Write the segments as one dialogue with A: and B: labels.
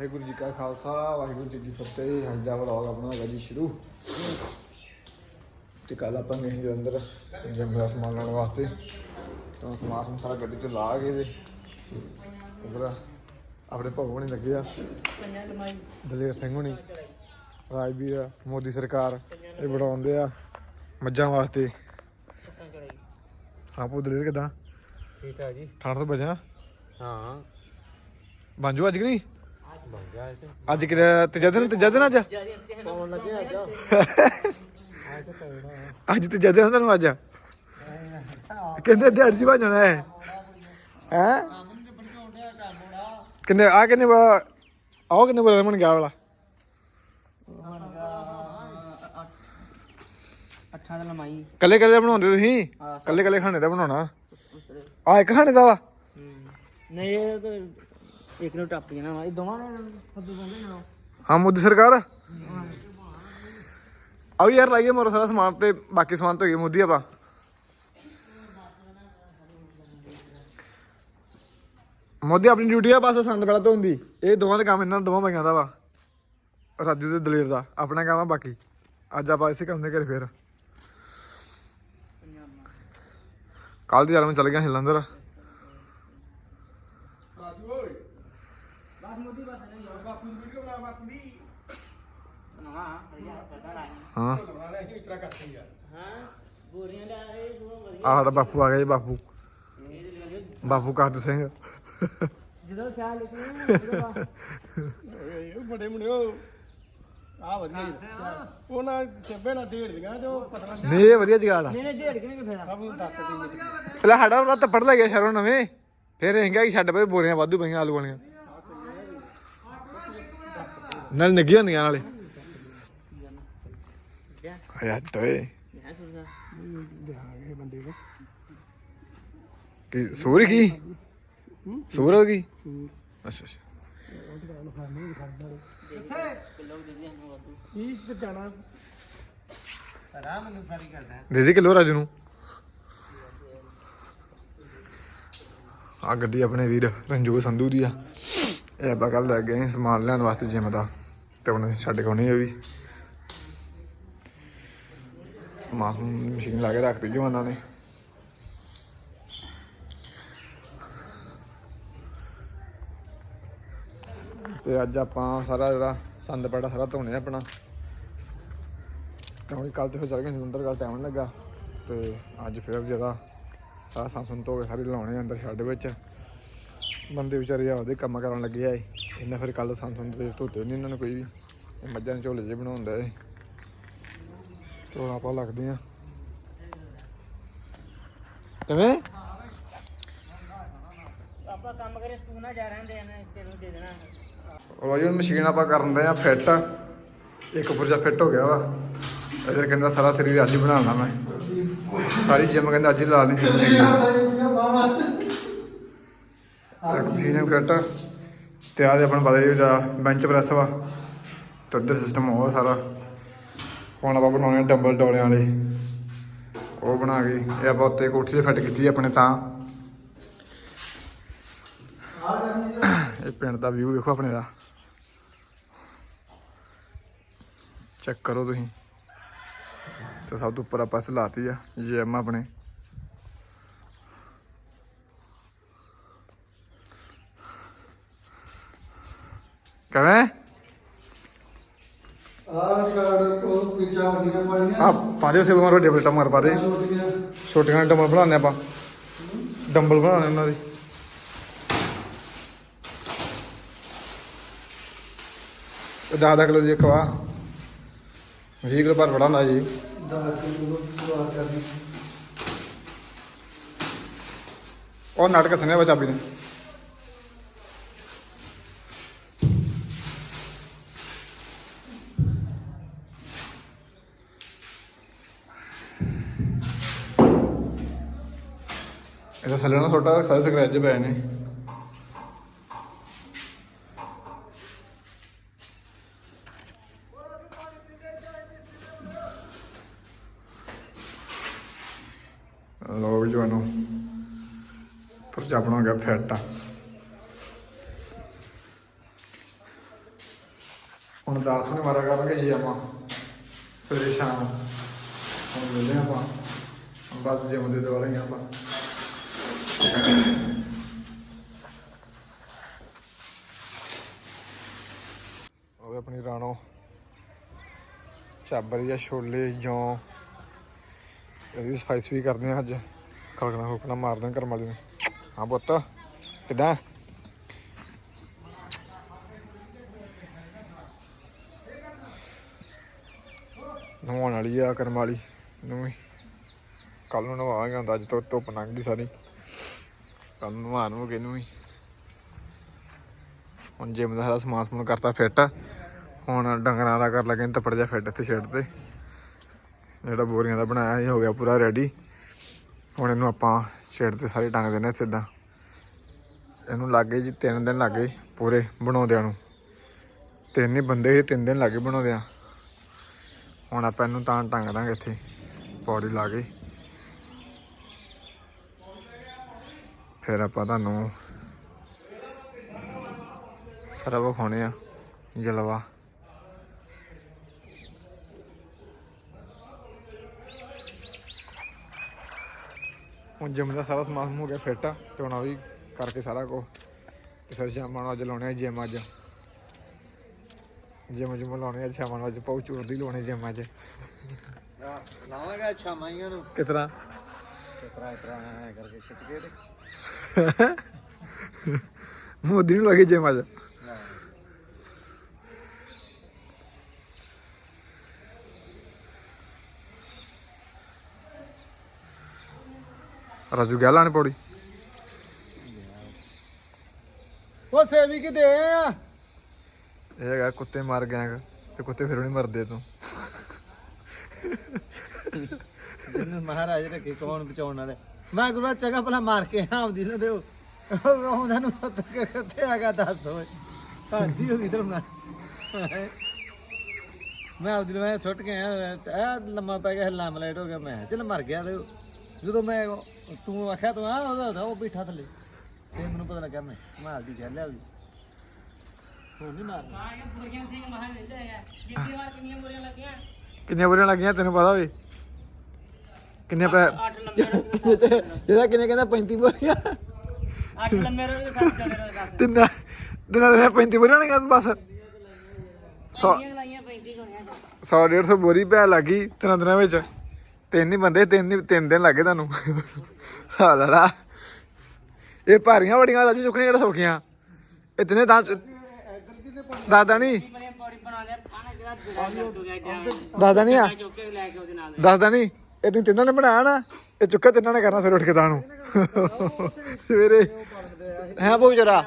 A: ਵਾਹਿਗੁਰੂ ਜੀ ਕਾ ਖਾਲਸਾ ਵਾਹਿਗੁਰੂ ਜੀ ਕੀ ਫਤਿਹ। ਅੱਜ ਦਾ ਵਲੌਗ ਆਪਣਾ ਹੈਗਾ ਜੀ ਸ਼ੁਰੂ। ਤੇ ਕੱਲ ਆਪਾਂ ਗਏ ਸੀ ਜਲੰਧਰ ਜਿਮ ਦਾ ਸਮਾਨ ਲੈਣ ਵਾਸਤੇ। ਤਾਂ ਸਮਾਨ ਸਮੂਨ ਸਾਰਾ ਗੱਡੀ 'ਚ ਲਾ ਕੇ ਤੇ ਉਧਰ ਆਪਣੇ ਭਗਵਾਨ ਹੋਣੀ ਲੱਗੇ ਆ। ਦਲੇਰ ਸਿੰਘ ਹੋਣੀ ਰਾਜਵੀਰ ਮੋਦੀ ਸਰਕਾਰ ਇਹ ਬਣਾਉਂਦੇ ਆ ਮੱਝਾਂ ਵਾਸਤੇ। ਹਾਂ ਪੂ ਦਲੇਰ ਕਿਦਾਂ?
B: ਠੀਕ ਹੈ ਜੀ।
A: ਠੰਡ ਤੋਂ ਬਚਿਆ?
B: ਹਾਂ।
A: ਬਾਂਜੂ ਅੱਜ ਕਿ ਨਹੀਂ?
B: ਬਣ
A: ਅੱਜ ਕਿ ਤੀਜਾ ਦਿਨ ਤੀਜਾ ਦਿਨ ਅੱਜ?
B: ਪਾਉਣ ਲੱਗੇ ਅੱਜ ਅੱਜ ਤਾਂ
A: ਅੱਜ ਤੇ ਜਦੇ ਉਹਨਾਂ ਨੂੰ ਅੱਜ? ਕਹਿੰਦੇ ਦਿਹਾੜੀ ਚ ਭਜਣਾ ਹੈ ਹੈ? ਕਿੰਨੇ ਆ ਕਿੰਨੇ ਵਾ- ਆਓ ਕਿੰਨੇ ਬੋਲ ਮਨ ਗਿਆ ਵਾਲਾ?
B: ਅੱਠਾਂ ਦਾ ਲਮਾਈ
A: ਕੱਲੇ ਕੱਲੇ ਬਣਾਉਂਦੇ ਤੁਸੀਂ? ਕੱਲੇ ਕੱਲੇ ਖਾਣੇ ਦਾ ਬਣਾਉਣਾ? ਆ ਇੱਕ ਖਾਣੇ ਦਾ ਵਾ?
B: ਨਹੀਂ ਇਹ ਤਾਂ ਇੱਕ ਨੂੰ ਟੱਪ ਜਾਣਾ ਵਾ। ਇਹ ਦੋਵਾਂ ਨੇ ਫੱਦੂ ਬੰਦੇ ਨਾ।
A: ਹਾਂ, ਮੋਦੀ ਸਰਕਾਰ? ਆਓ ਯਾਰ, ਲਾਈਏ ਮੋਰ ਸਾਰਾ ਸਮਾਨ ਤੇ ਬਾਕੀ ਸਮਾਨ ਤੋਂ ਗਏ ਮੋਦੀ ਆਪਾਂ। ਮੋਦੀ ਆਪਣੀ ਡਿਊਟੀ ਆ ਬਸ ਸੰਦ ਪਹਿਲਾਂ ਤੋਂ ਹੁੰਦੀ ਇਹ ਦੋਵਾਂ ਦਾ ਕੰਮ ਇਹਨਾਂ ਦੋਵਾਂ ਭਾਈਆਂ ਦਾ ਵਾ। ਰਾਜੂ ਤੇ ਦਲੇਰ ਦਾ, ਆਪਣਾ ਕੰਮ ਆ ਬਾਕੀ। ਅੱਜ ਆਪਾਂ ਇਸੇ ਕੰਮ ਦੇ ਘਰੇ ਫੇਰ। ਕੱਲ ਦੀ ਯਾਰ ਮੈਂ ਚੱਲ ਗਿਆ ਸੀ ਜਲੰਧਰ
B: ਹਾਂ ਵਧੀਆ
A: ਹਾਂ।
B: ਹਾਂ ਬੋਰੀਆਂ ਦਾ ਇਹ ਬਹੁਤ ਵਧੀਆ
A: ਆਹ ਸਾਡਾ ਬਾਪੂ ਆ ਗਿਆ ਜੀ ਬਾਪੂ। ਬਾਪੂ ਕਾਟ ਸਿੰਘ।
B: ਜਦੋਂ ਸਿਆਲ ਲਿਖਣਾ
C: ਬੜੇ ਮੁੰਡਿਓ। ਆ ਵਧੀਆ ਜੀ। ਉਹਨਾਂ ਚੱਬੇ ਨਾਲ ਢੇੜ ਦੀਆਂ ਤੇ ਉਹ ਪਤਲਾ
A: ਨਹੀਂ ਇਹ ਵਧੀਆ ਜਗਾੜ ਆ।
B: ਨਹੀਂ ਨਹੀਂ ਢੇੜ ਕਿਨੇ ਫੇਰਾ
C: ਸਭ ਨੂੰ ਦੱਸ ਦੇ
A: ਪਹਿਲਾਂ ਸਾਡਾ ਉਹਦਾ ਤੱਪੜ ਲੱਗਿਆ ਸ਼ਰੋਂ ਨਵੇਂ। ਫਿਰ ਹੈਗਾ ਕਿ ਛੱਡ ਪਏ ਬੋਰੀਆਂ ਵਾਧੂ ਪਈਆਂ ਆਲੂ ਵਾਲੀਆਂ। ਨਾਲ ਨਿੱਘੀ ਹੁੰਦੀਆਂ ਨਾਲੇ। ਯਾਰ ਟੋਏ
B: ਹੈ ਸੁਣਦਾ
C: ਇਹ ਬੰਦੇ ਨੂੰ
A: ਕੀ ਸੂਰ ਕੀ ਸੂਰ ਕੀ ਅੱਛਾ ਅੱਛਾ
B: ਕਿਲੋ ਦੇ
A: ਦੇ ਕਿਲੋ ਰਾਜੂ ਨੂੰ ਆ ਗੱਡੀ ਆਪਣੇ ਵੀਰ ਰੰਜੂ ਸੰਧੂ ਦੀ ਆ ਇਹ ਆਪਾਂ ਕੱਲ ਲੈ ਗਏ ਸਮਾਨ ਲੈਣ ਵਾਸਤੇ ਜਿਮ ਦਾ ਤੇ ਹੁਣ ਛੱਡ ਕੇ ਆਉਣੀ ਆ ਵੀ ਮਾਸ ਮਸ਼ੀਨ ਲਾ ਕੇ ਰੱਖਤੀ ਜਵਾਨਾਂ ਨੇ। ਤੇ ਅੱਜ ਆਪਾਂ ਸਾਰਾ ਜਿਹੜਾ ਸੰਦ ਪੈੜਾ ਸਾਰਾ ਧੋਣੇ ਆ ਆਪਣਾ। ਕਿਉਂਕਿ ਕੱਲ ਤੇ ਫਿਰ ਚੱਲ ਗਏ ਸੀ, ਅੰਦਰ ਟਾਈਮ ਨਹੀਂ ਲੱਗਾ। ਤੇ ਅੱਜ ਫਿਰ ਜਿਹੜਾ ਸਾਰਾ ਸੰਸਨ ਧੋ ਕੇ ਸਾਰੇ ਲਾਉਣੇ ਆ ਅੰਦਰ ਸ਼ੈੱਡ ਵਿੱਚ। ਬੰਦੇ ਵਿਚਾਰੇ ਆਪਦੇ ਕੰਮ ਕਰਨ ਲੱਗੇ ਆਏ ਇਹਨਾਂ ਫਿਰ ਕੱਲ ਸੰਸਨ ਤੇ ਧੋਤੇ ਨਹੀਂ ਇਹਨਾਂ ਨੇ ਕੋਈ ਵੀ। ਇਹ ਮੱਝਾਂ ਦੇ ਝੋਲੇ ਜੇ ਬਣਾਉਂਦਾ ਏ ਤੋਂ ਆਪਾਂ ਲੱਗਦੇ ਆ। ਕਿਵੇਂ?
B: ਆਪਾਂ ਕੰਮ ਕਰੇ ਤੂੰ ਨਾ ਜਾ ਰਹਿੰਦੇ ਨੇ ਤੈਨੂੰ ਦੇ ਦੇਣਾ।
A: ਉਹ ਜੀ ਹੁਣ ਮਸ਼ੀਨ ਆਪਾਂ ਕਰਨ ਦੇ ਆ ਫਿੱਟ ਇੱਕ ਪੁਰਜਾ ਫਿੱਟ ਹੋ ਗਿਆ ਵਾ। ਇਧਰ ਕਹਿੰਦਾ ਸਾਰਾ ਸਰੀਰ ਅੱਜ ਹੀ ਬਣਾਉਣਾ ਮੈਂ। ਸਾਰੀ ਜਿਮ ਕਹਿੰਦਾ ਅੱਜ ਹੀ ਲਾ ਲੈਣੀ ਮਸ਼ੀਨ ਫਿੱਟ ਤੇ ਆਹ ਆਪਣਾ ਪਤਾ ਹੀ ਬੈਂਚ ਪ੍ਰੈਸ ਵਾ ਤੇ ਉੱਧਰ ਸਿਸਟਮ ਉਹ ਸਾਰਾ। ਹੁਣ ਆਪਾਂ ਬਣਾਉਣੇ ਡੰਬਲ ਡੋਲਿਆਂ ਵਾਲੇ। ਉਹ ਬਣਾ ਕੇ ਇਹ ਆਪਾਂ ਉੱਤੇ ਕੋਠੀ ਤੇ ਫਿੱਟ ਕੀਤੀ ਆਪਣੇ ਤਾਂ। ਇਹ ਪਿੰਡ ਦਾ ਵਿਊ ਦੇਖੋ ਆਪਣੇ ਦਾ। ਚੈੱਕ ਕਰੋ ਤੁਸੀਂ। ਤੇ ਸਭ ਤੋਂ ਉੱਪਰ ਆਪਾਂ ਲਾਤੀ ਆ ਜਿਮ ਆਪਣੇ। ਕਿਵੇਂ
C: ਆਹ ਕਾਰਡ ਕੋਲ ਪਿੱਛਾ ਵੱਡੀਆਂ ਪਾਣੀਆਂ
A: ਆ ਪਾਦੇ ਸੇ ਮਾਰੋ ਡਬਲ ਟਮਰ ਪਾਦੇ
C: ਛੋਟੀਆਂ
A: ਛੋਟੀਆਂ ਡੰਬਲ ਬਣਾਉਂਦੇ ਆਪਾਂ। ਡੰਬਲ ਬਣਾਉਣੇ ਉਹਨਾਂ ਦੇ। ਇਹ 10 ਕਿਲੋ ਦੀ ਇੱਕ ਵਾ। 20 ਕਿਲੋ ਪਰ ਬੜਾ ਹੁੰਦਾ ਜੀ।
C: ਦਾ ਕਿਲੋ ਸਵਾਰ ਕਰਨੀ।
A: ਉਹ ਨਾਟਕ ਸੁਣਿਆ ਵਾ ਚਾਬੀ ਨੇ ਥੱਲੇ ਨਾ ਛੋਟਾ ਸਾਰੇ ਸਕ੍ਰੈਚ ਪਏ ਨੇ ਲੋ ਜਵਾਨੋ ਪੁਰਜਾ ਆਪਣਾ ਹੋ ਗਿਆ ਫਿੱਟ ਆ। ਹੁਣ 10 ਵਜੇ ਮਾਰਾ ਕਰਾਂਗੇ ਜੀ ਆਪਾਂ, ਸਵੇਰੇ ਸ਼ਾਮ। ਹੁਣ ਮਿਲਦੇ ਆਪਾਂ। ਬਸ ਜਿਮ ਦੇ ਦੁਆਲੇ ਹੀ ਆਪਾਂ। ਉਹ ਆਪਣੀ ਰਾਣੋ। ਚਾਬਰ ਜਾਂ ਛੋਲੇ, ਜੌਂ। ਇਹਦੀ ਸਪਾਈਸ ਵੀ ਕਰਦੇ ਆ ਅੱਜ। ਖਲਕਣਾ ਖੁਲਕਣਾ ਮਾਰਦੇ ਆ ਕਰਮ ਵਾਲੀ ਨੂੰ। ਹਾਂ ਪੁੱਤ, ਕਿਦਾਂ? ਨਹਾਉਣ ਵਾਲੀ ਆ ਕਰਮ ਵਾਲੀ। ਨੂੰ ਵੀ ਕੱਲ ਨੂੰ ਨਵਾਵਾਂਗੇ ਅੱਜ ਤੋਂ ਧੁੱਪ ਲੰਘ ਗਈ ਸਾਰੀ। ਕੱਲ ਨੂੰ ਨਵਾ ਨੂੰ ਨੂੰ ਵੀ। ਹੁਣ ਜਿਮ ਦਾ ਸਾਰਾ ਸਮਾਨ ਸਮੂਨ ਕਰਤਾ ਫਿੱਟ ਹੁਣ ਡੰਗਰਾਂ ਦਾ ਕਰ ਲੱਗੇ ਤੱਪੜ ਜਾ ਫਿੱਟ ਇੱਥੇ ਛੇੜ ਤੇ। ਜਿਹੜਾ ਬੋਰੀਆਂ ਦਾ ਬਣਾਇਆ ਇਹ ਹੋ ਗਿਆ ਪੂਰਾ ਰੈਡੀ ਹੁਣ ਇਹਨੂੰ ਆਪਾਂ ਛੇੜ ਤੇ ਸਾਰੇ ਟੰਗ ਦਿੰਦੇ ਸਿੱਧਾ ਇਹਨੂੰ ਲੱਗੇ ਜੀ 3 ਦਿਨ ਲੱਗੇ ਪੂਰੇ ਬਣਾਉਂਦਿਆਂ ਨੂੰ। ਤਿੰਨ ਹੀ ਬੰਦੇ ਸੀ 3 ਦਿਨ ਲੱਗੇ ਬਣਾਉਂਦਿਆਂ। ਹੁਣ ਆਪਾਂ ਇਹਨੂੰ ਤਾਂ ਟੰਗ ਦਾਂਗੇ ਇੱਥੇ, ਪੌੜੀ ਲਾ ਕੇ। ਫਿਰ ਆਪਾਂ ਤੁਹਾਨੂੰ ਸਾਰਾ ਵਿਖਾਉਣੇ ਆ ਜਲਵਾ। ਹੁਣ ਜਿਮ ਦਾ ਸਾਰਾ ਸਮਾਨ ਹੋ ਗਿਆ ਫਿੱਟ ਤੇ ਹੁਣ ਆ ਵੀ ਕਰਕੇ ਸਾਰਾ ਕੁਝ ਤੇ ਫਿਰ ਸ਼ਾਮਾਂ ਨੂੰ ਅੱਜ ਲਾਉਣੇ ਆ ਜਿਮ ਅੱਜ। ਜਿਮ ਜਿਮ ਲਾਉਣੇ ਆ ਸ਼ਾਮਾਂ ਨੂੰ ਅੱਜ ਪਾਉ ਚੂਰ ਦੀ ਲਾਉਣੇ ਜਿਮ ਅੱਜ।
C: ਲਾਵਾਂਗੇ ਅੱਛਾ ਮਾਈਆਂ ਨੂੰ
A: ਕਿਤਨਾ
C: ਟਰਾ ਟਰਾ ਐ ਕਰਕੇ ਖਿੱਚ ਕੇ ਤੇ।
A: ਮੋਦੀ ਨੂੰ ਲੱਗੇ ਜਿਮ ਅੱਜ। ਰਾਜੂ ਗਿਆ ਲਾਣੇ ਪੌੜੀ?
C: ਉਹ ਸੇਵੀ ਕਿਤੇ ਆ?
A: ਇਹ ਹੈਗਾ ਕੁੱਤੇ ਮਾਰ ਗੈਂਗ ਤੇ ਕੁੱਤੇ ਫਿਰ ਨਹੀਂ ਮਰਦੇ ਤੂੰ।
C: ਜਿੰਨ ਮਹਾਰਾਜ ਰੱਖੇ ਕੌਣ ਬਚਾਉਣ ਵਾਲੇ ਮੈਂ ਗੁਰੂ ਚੰਗਾ ਭਲਾ ਮਾਰ ਕੇ ਆਉਂਦੀ ਨਾ ਦਿਓ। ਉਹਨਾਂ ਨੂੰ ਪਤਾ ਕਿੱਥੇ ਆਗਾ ਦੱਸ ਓਏ। ਹਾਦੀ ਹੋ ਗਈ ਤੇਰੇ ਨਾਲ। ਮੈਂ ਆਪਦੀ ਮੈਂ ਸੁੱਟ ਕੇ ਆਇਆ ਇਹ ਲੰਮਾ ਪੈ ਗਿਆ, ਹਿੱਲਾ ਮਲੇਟ ਹੋ ਗਿਆ, ਮੈਂ ਚੱਲ ਮਰ ਗਿਆ ਤੇ ਜਦੋਂ ਮੈਂ ਤੂੰ ਆਖਿਆ, ਤੂੰ ਆ ਉਹਦਾ ਉਹ ਬੈਠਾ ਥੱਲੇ। ਤੇ ਮੈਨੂੰ ਪਤਾ ਲੱਗਾ ਮੈਂ ਮੈਂ ਆਪਦੀ ਚੱਲ ਲਿਆ ਵੀ ਹੁਣ ਨਹੀਂ ਮਾਰਨਾ।
B: ਬੁਰਗੀਆਂ ਸਿੰਘ ਮਹਾਂ ਮਿਲਦਾ ਹੈ ਜਿੱਤੀ ਵਾਰ ਕਿੰਨੀਆਂ ਬੁਰੀਆਂ ਲੱਗੀਆਂ।
A: ਕਿੰਨੀਆਂ ਬੁਰੀਆਂ ਲੱਗੀਆਂ ਤੈਨੂੰ ਪਤਾ ਹੋਵੇ ਕਿੰਨੇ ਪੈ
B: ਅੱਠ ਲੰਮੇ ਰੋਡ
A: ਜਿਹੜਾ ਕਿੰਨੇ ਕਹਿੰਦਾ 35 ਬੁਰੀਆਂ।
B: ਅੱਠ ਲੰਮੇ ਰੋਡ ਦੇ ਸੱਤ ਚੱਲ ਰਹੇ ਦੱਸ
A: ਤਿੰਨਾਂ ਦਿਨਾਂ ਦੇ 35 ਬੁਰੀਆਂ ਲੱਗੀਆਂ ਬਸ। 100
B: ਕਿੰਨੀਆਂ ਲਾਈਆਂ 35 ਹੋਣੀਆਂ
A: 100 150 ਬੋਰੀ ਪੈ ਲੱਗੀ ਤਿੰਨਾਂ ਦਿਨਾਂ ਵਿੱਚ। ਤਿੰਨ ਹੀ ਬੰਦੇ ਤਿੰਨ ਹੀ ਤਿੰਨ ਦਿਨ ਲੱਗੇ ਤੁਹਾਨੂੰ। ਸਾਲਾ। ਇਹ ਭਾਰੀਆਂ ਬੜੀਆਂ ਰਾਜੀ ਚੁੱਕਣੀਆਂ ਕਿਹੜਾ ਸੌਖੀਆਂ। ਇਤਨੇ ਤਾਂ ਦਾਦਾ ਨਹੀਂ
B: ਬਣੇ ਪੌੜੀ ਬਣਾ ਲਿਆ। ਤੋਂ ਜਾਂ
A: ਦਾਦਾ ਨਹੀਂ ਆ ਦੱਸਦਾ ਨਹੀਂ ਇਹ ਤੁਸੀਂ ਤਿੰਨਾਂ ਨੇ ਬਣਾਇਆ ਨਾ ਇਹ ਚੁੱਕਾ ਤਿੰਨਾਂ ਨੇ ਕਰਨਾ ਸਵੇਰੇ ਉੱਠ ਕੇ ਤਾਂ ਨੂੰ। ਸਵੇਰੇ। ਹੈ ਬਹੁਤ ਜਰਾ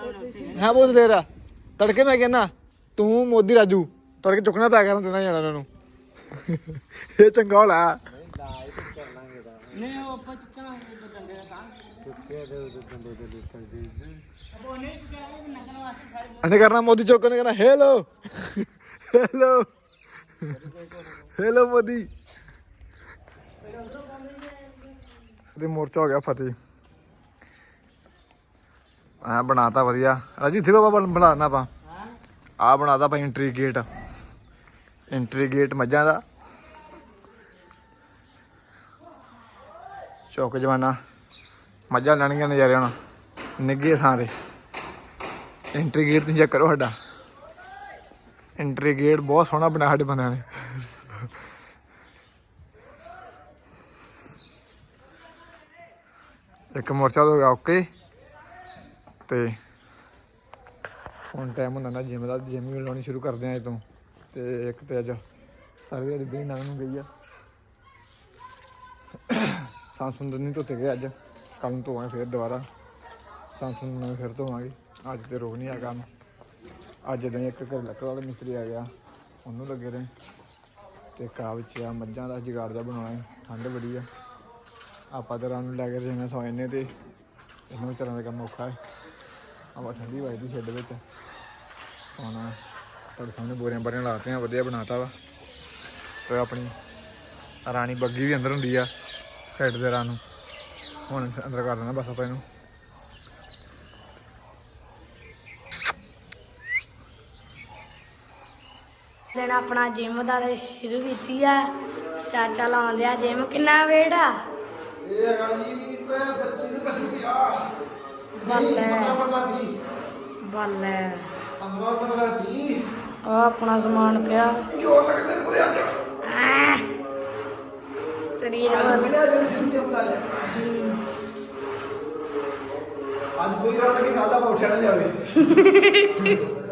A: ਹੈ ਬਹੁਤ ਦੇਰ। ਤੜਕੇ ਮੈਂ ਕਹਿੰਦਾ ਤੂੰ ਮੋਦੀ ਰਾਜੂ ਤੜਕੇ ਚੁੱਕਣਾ ਪਿਆ ਕਰਨਾ ਤਿੰਨਾਂ ਜਾਣਾ ਨੂੰ। ਇਹ ਚੰਗਾ ਹੋਲਾ।
B: ਨਹੀਂ ਉਹ ਆਪਾਂ ਚੁੱਕਣਾ ਉਹ ਡੰਡੇ ਦਾ ਤਾਂ। ਉਹ ਨਹੀਂ ਚੁੱਕਿਆ ਉਹ ਨਗਨ ਵਾਸਤੇ ਸਾਰੇ
A: ਅਨੇ ਕਰਨਾ ਮੋਦੀ ਚੌਕ ਨੇ ਕਹਿਣਾ ਹੈਲੋ ਹੈਲੋ ਹੈਲੋ ਮੋਦੀ ਤੇ ਮੋਰਚਾ ਹੋ ਗਿਆ ਫਤਿਹ। ਆ ਬਣਾਤਾ ਵਧੀਆ। ਰਾਜੀ, ਇੱਥੇ ਬਾਬਾ ਬਣਾਣਾ ਆਪਾਂ। ਆ ਬਣਾਤਾ ਆਪਾਂ ਐਂਟਰੀ ਗੇਟ ਐਂਟਰੀ ਗੇਟ ਮੱਝਾਂ ਦਾ। ਚੌਕ ਜਵਾਨਾ। ਮੱਝਾਂ ਲੈਣਗੀਆਂ ਨਜ਼ਾਰੇ ਹੁਣ। ਨਿੱਗੇ ਥਾਂ ਤੇ। ਐਂਟਰੀ ਗੇਟ ਤੁਸੀਂ ਚੈੱਕ ਕਰੋ ਸਾਡਾ। ਐਂਟਰੀ ਗੇਟ ਬਹੁਤ ਸੋਹਣਾ ਬਣਾਇਆ ਸਾਡੇ ਬੰਦਿਆਂ ਨੇ। ਇੱਕ ਮੋਰਚਾ ਹੋ ਗਿਆ ਓਕੇ। ਤੇ ਹੁਣ ਟਾਈਮ ਹੁੰਦਾ ਨਾ ਜਿਮ ਦਾ ਜਿਮ ਵੀ ਲਾਉਣੀ ਸ਼ੁਰੂ ਕਰਦੇ ਆ ਅੱਜ ਤੋਂ। ਤੇ ਇੱਕ ਤੇ ਅੱਜ ਸਾਰੀ ਦਿਹਾੜੀ ਦਿਨ ਲੰਘ ਨੂੰ ਗਈ ਆ। ਸਾਂਸੁੰਦਰ ਨਹੀਂ ਧੋਤੇ ਗਏ ਅੱਜ। ਕੱਲ ਨੂੰ ਧੋਵਾਂਗੇ ਫਿਰ ਦੁਬਾਰਾ। ਸਾਂਸੁੰਦਰ ਨੂੰ ਫਿਰ ਧੋਵਾਂਗੇ। ਅੱਜ ਤੇ ਰੋਗ ਨਹੀਂ ਆ ਕੰਮ ਅੱਜ ਦਿਨ ਇੱਕ ਘਰ ਲੱਕੜ ਵਾਲਾ ਮਿਸਤਰੀ ਆ ਗਿਆ। ਉਹਨੂੰ ਲੱਗੇ ਰਹੇ ਤੇ ਕਾ ਵਿੱਚ ਆ ਮੱਝਾਂ ਦਾ ਜੁਗਾੜ ਦਾ ਬਣਾਉਣਾ ਹੈ। ਠੰਡ ਬੜੀ ਆ। ਆਪਾਂ ਤਾਂ ਰਾਤ ਨੂੰ ਲੈ ਕੇ ਰਜਾਈਆਂ ਸੌ ਜਾਂਦੇ ਤੇ ਇਹਨੂੰ ਵਿਚਾਰਾਂ ਦਾ ਕੰਮ ਔਖਾ ਹੈ। ਆਪਾਂ ਠੰਡੀ ਵੱਜਦੀ ਛੱਡ ਵਿੱਚ। ਹੁਣ ਤੁਹਾਡੇ ਸਾਹਮਣੇ ਬੋਰੀਆਂ ਬਾਰੀਆਂ ਲਾਤੀਆਂ, ਵਧੀਆ ਬਣਾਤਾ ਵਾ। ਤੇ ਆਪਣੀ ਰਾਣੀ ਬੱਗੀ ਵੀ ਅੰਦਰ ਹੁੰਦੀ ਆ ਸਾਈਡ ਦੇ ਰਾਂ ਨੂੰ। ਹੁਣ ਅੰਦਰ ਕਰ ਦੇਣਾ ਬਸ ਆਪਾਂ ਇਹਨੂੰ।
D: ਦਿਨ ਆਪਣਾ ਜਿਮ ਦਾ ਤੇ ਸ਼ੁਰੂ ਕੀਤੀ ਆ। ਚਾਚਾ ਲਾਉਂਦੇ ਆ ਜਿਮ ਕਿੰਨਾ ਵੇਟ ਆ?
A: ਇਹ ਹੈਗਾ ਜੀ 25 ਦੇ 25 ਆ
D: ਬੱਲੇ।
A: 15 ਦੀ
D: ਬੱਲੇ।
A: 15 15 ਦੀ
D: ਉਹ ਆਪਣਾ ਸਮਾਨ ਪਿਆ।
A: ਜੋ ਲੱਗਦੇ ਪੂਰੇ ਅੱਜ।
D: ਸਰੀਰ
A: ਦੇ ਕੋਈ ਨਹੀਂ ਖਾਦਾ ਪਾ ਉੱਠਿਆ ਨਾ ਜਾਵੇ।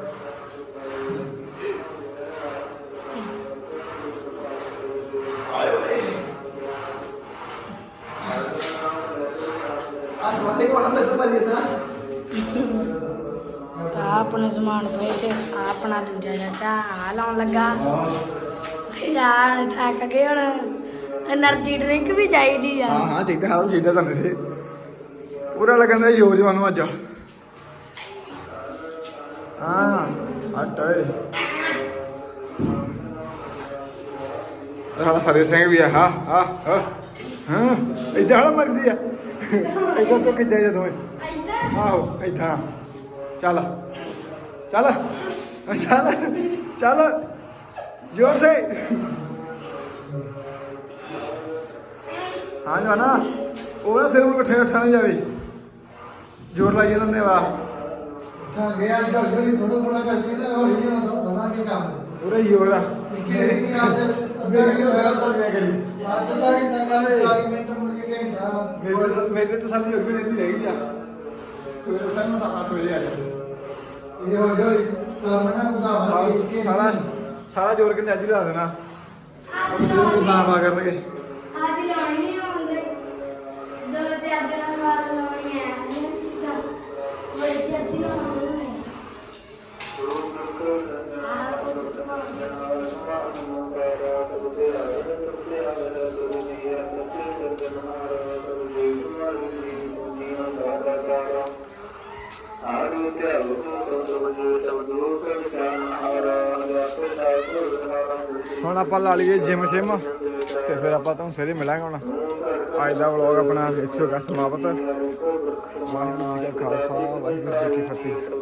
D: ਸਮਾਨ ਪਏ ਤੇ ਆਪਣਾ ਦੂਜਾ ਚਾਚਾ ਆ ਲਾਉਣ ਲੱਗਾ। ਤੇ ਥੱਕ ਗਏ ਹੁਣ। એનર્ਜੀ ਡਰਿੰਕ ਵੀ ਚਾਹੀਦੀ ਆ।
A: ਹਾਂ ਹਾਂ ਚਾਹੀਦਾ ਹਾਂ ਚਾਹੀਦਾ ਤੁਹਾਨੂੰ ਸੇ ਪੂਰਾ ਲੱਗਦਾ ਯੋਜਵਾਨ ਨੂੰ ਅੱਜ। ਹਾਂ ਅਟਾਏ ਰਾਣਾ ਫਰੇ ਸਿੰਘ ਵੀ ਆ ਹਾਂ ਹਾਂ ਹਾਂ। ਇਦਾਂ ਮਰਦੀ ਆ। ਇਦਾਂ ਤੋਂ ਕਿੱਦਾਂ ਜਾਂ ਦੋਵੇਂ? ਆਹੋ ਇਦਾਂ ਚੱਲ। ਚੱਲ ਚੱਲ ਚੱਲ ਜ਼ੋਰ ਸੇ। ਹਾਂ ਜੋ ਨਾ ਉਹ ਨਾ ਸਿਰ ਨੂੰ ਇਕੱਠੇ ਇਕੱਠਾ ਨਾ ਜਾਵੇ। ਜ਼ੋਰ ਲਾਈ ਇਹਨਾਂ ਨੇ ਵਾਹ
C: ਤਾਂ ਗਿਆ ਅੱਜ ਹੌਲੀ ਥੋੜਾ ਥੋੜਾ ਕਰਕੇ ਨਾ ਹੌਲੀ ਜਿਹਾ ਵਧਾਂਗੇ ਕੰਮ।
A: ਪੂਰਾ ਹੀ ਜ਼ੋਰ ਆ।
C: ਕਿ ਕਿ ਅੱਜ ਅੱਧਾ ਕਿਲੋ ਹੋਇਆ ਤਾਂ ਮੈਂ ਕਰੀ। ਅੱਜ ਤਾਂ ਕਿ ਤੱਕ 40 ਮਿੰਟ ਮੁੜ ਕੇ ਘੰਟਾ
A: ਮੇਰੇ ਮੇਰੇ ਤੇ ਤਸੱਲੀ ਹੋ ਗਈ ਨਹੀਂ ਰਹਿ ਗਈ ਆ। ਸਵੇਰੇ ਉੱਠਣ ਨੂੰ ਤਾਂ 8 ਵਜੇ ਆ ਜਾਂਦੇ।
C: ਇਹ ਹੌਲੀ ਹੌਲੀ ਕੰਮ ਨਾ ਵਧਾਵਾਂਗੇ
A: ਸਾਰਾ ਸਾਰਾ ਸਾਰਾ ਜ਼ੋਰ ਕਿੰਨੇ ਅੱਜ ਹੀ ਲਾ ਦੇਣਾ? ਨਾ ਮਾ ਕਰਨਗੇ?
D: ਅੱਜ ਲਾਉਣੀ ਨਹੀਂ ਹੁੰਦੇ ਦੋ ਚਾਰ ਦਿਨਾਂ ਬਾਅਦ ਲਾਉਣੀ ਹੈ ਕੋਈ ਜੱਦੀ ਨਾ ਹੋਣੀ
A: ਹੁਣ ਆਪਾਂ ਲਾ ਲਈਏ ਜਿਮ ਸ਼ਿਮ ਤੇ ਫਿਰ ਆਪਾਂ ਤੁਹਾਨੂੰ ਸਵੇਰੇ ਮਿਲਾਂਗੇ ਹੁਣ। ਅੱਜ ਦਾ ਵਲੌਗ ਆਪਣਾ ਇੱਥੇ ਹੋ ਸਮਾਪਤ। ਵਾਹਿਗੁਰੂ ਜੀ ਕਾ ਖਾਲਸਾ, ਵਾਹਿਗੁਰੂ ਜੀ ਕੀ ਫਤਿਹ।